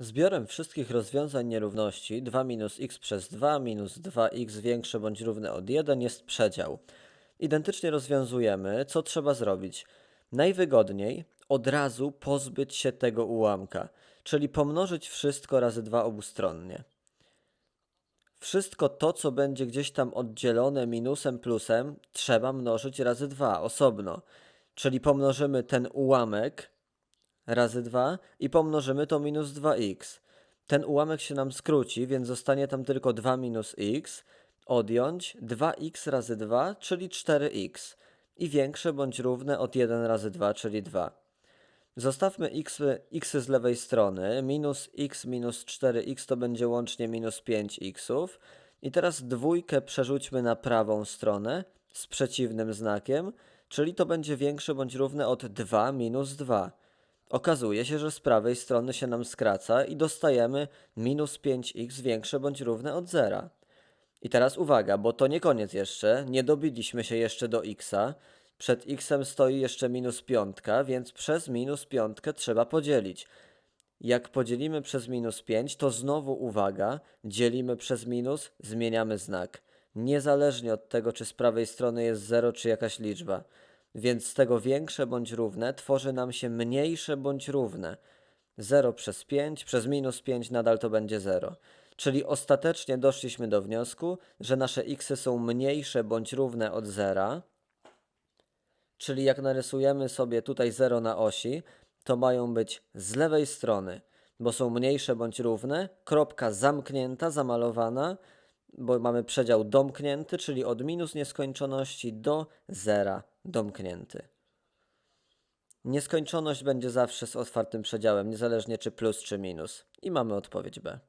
Zbiorem wszystkich rozwiązań nierówności 2 minus x przez 2 minus 2x większe bądź równe od 1 jest przedział. Identycznie rozwiązujemy. Co trzeba zrobić? Najwygodniej od razu pozbyć się tego ułamka, czyli pomnożyć wszystko razy 2 obustronnie. Wszystko to, co będzie gdzieś tam oddzielone minusem, plusem, trzeba mnożyć razy 2 osobno. Czyli pomnożymy ten ułamek razy 2 i pomnożymy to minus 2x. Ten ułamek się nam skróci, więc zostanie tam tylko 2 minus x, odjąć 2x razy 2, czyli 4x i większe bądź równe od 1 razy 2, czyli 2. Zostawmy x, x z lewej strony, minus x minus 4x to będzie łącznie minus 5x. I teraz dwójkę przerzućmy na prawą stronę z przeciwnym znakiem, czyli to będzie większe bądź równe od 2 minus 2. Okazuje się, że z prawej strony się nam skraca i dostajemy minus 5x większe bądź równe od 0. I teraz uwaga, bo to nie koniec jeszcze, nie dobiliśmy się jeszcze do xa. Przed xem stoi jeszcze minus piątka, więc przez minus piątkę trzeba podzielić. Jak podzielimy przez minus 5, to znowu uwaga, dzielimy przez minus, zmieniamy znak. Niezależnie od tego, czy z prawej strony jest 0, czy jakaś liczba. Więc z tego większe bądź równe tworzy nam się mniejsze bądź równe. 0 przez 5 przez minus 5 nadal to będzie 0. Czyli ostatecznie doszliśmy do wniosku, że nasze x są mniejsze bądź równe od 0. Czyli jak narysujemy sobie tutaj 0 na osi, to mają być z lewej strony, bo są mniejsze bądź równe, kropka zamknięta, zamalowana, bo mamy przedział domknięty, czyli od minus nieskończoności do zera domknięty. Nieskończoność będzie zawsze z otwartym przedziałem, niezależnie czy plus czy minus. I mamy odpowiedź B.